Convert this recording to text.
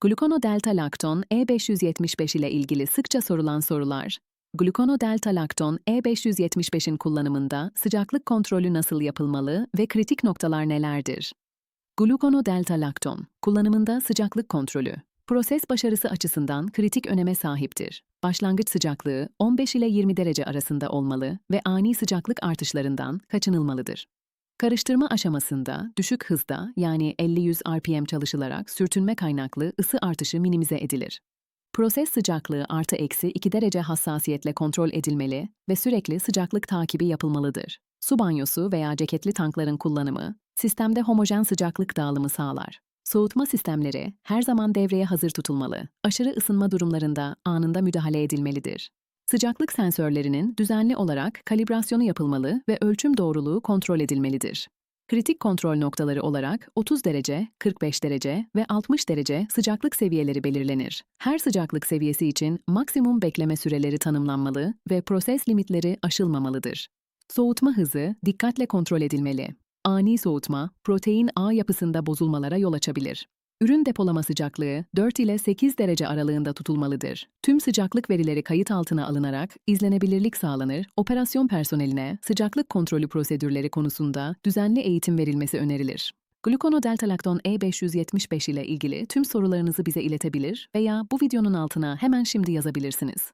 Gluconodelta-lakton E575 ile ilgili sıkça sorulan sorular. Gluconodelta-lakton E575'in kullanımında sıcaklık kontrolü nasıl yapılmalı ve kritik noktalar nelerdir? Gluconodelta-lakton kullanımında sıcaklık kontrolü. Proses başarısı açısından kritik öneme sahiptir. Başlangıç sıcaklığı 15 ile 20 derece arasında olmalı ve ani sıcaklık artışlarından kaçınılmalıdır. Karıştırma aşamasında düşük hızda yani 50-100 RPM çalışılarak sürtünme kaynaklı ısı artışı minimize edilir. Proses sıcaklığı artı eksi 2 derece hassasiyetle kontrol edilmeli ve sürekli sıcaklık takibi yapılmalıdır. Su banyosu veya ceketli tankların kullanımı, sistemde homojen sıcaklık dağılımı sağlar. Soğutma sistemleri her zaman devreye hazır tutulmalı. Aşırı ısınma durumlarında anında müdahale edilmelidir. Sıcaklık sensörlerinin düzenli olarak kalibrasyonu yapılmalı ve ölçüm doğruluğu kontrol edilmelidir. Kritik kontrol noktaları olarak 30 derece, 45 derece ve 60 derece sıcaklık seviyeleri belirlenir. Her sıcaklık seviyesi için maksimum bekleme süreleri tanımlanmalı ve proses limitleri aşılmamalıdır. Soğutma hızı dikkatle kontrol edilmeli. Ani soğutma, protein ağ yapısında bozulmalara yol açabilir. Ürün depolama sıcaklığı 4 ile 8 derece aralığında tutulmalıdır. Tüm sıcaklık verileri kayıt altına alınarak izlenebilirlik sağlanır, operasyon personeline sıcaklık kontrolü prosedürleri konusunda düzenli eğitim verilmesi önerilir. Gluconodeltalakton E575 ile ilgili tüm sorularınızı bize iletebilir veya bu videonun altına hemen şimdi yazabilirsiniz.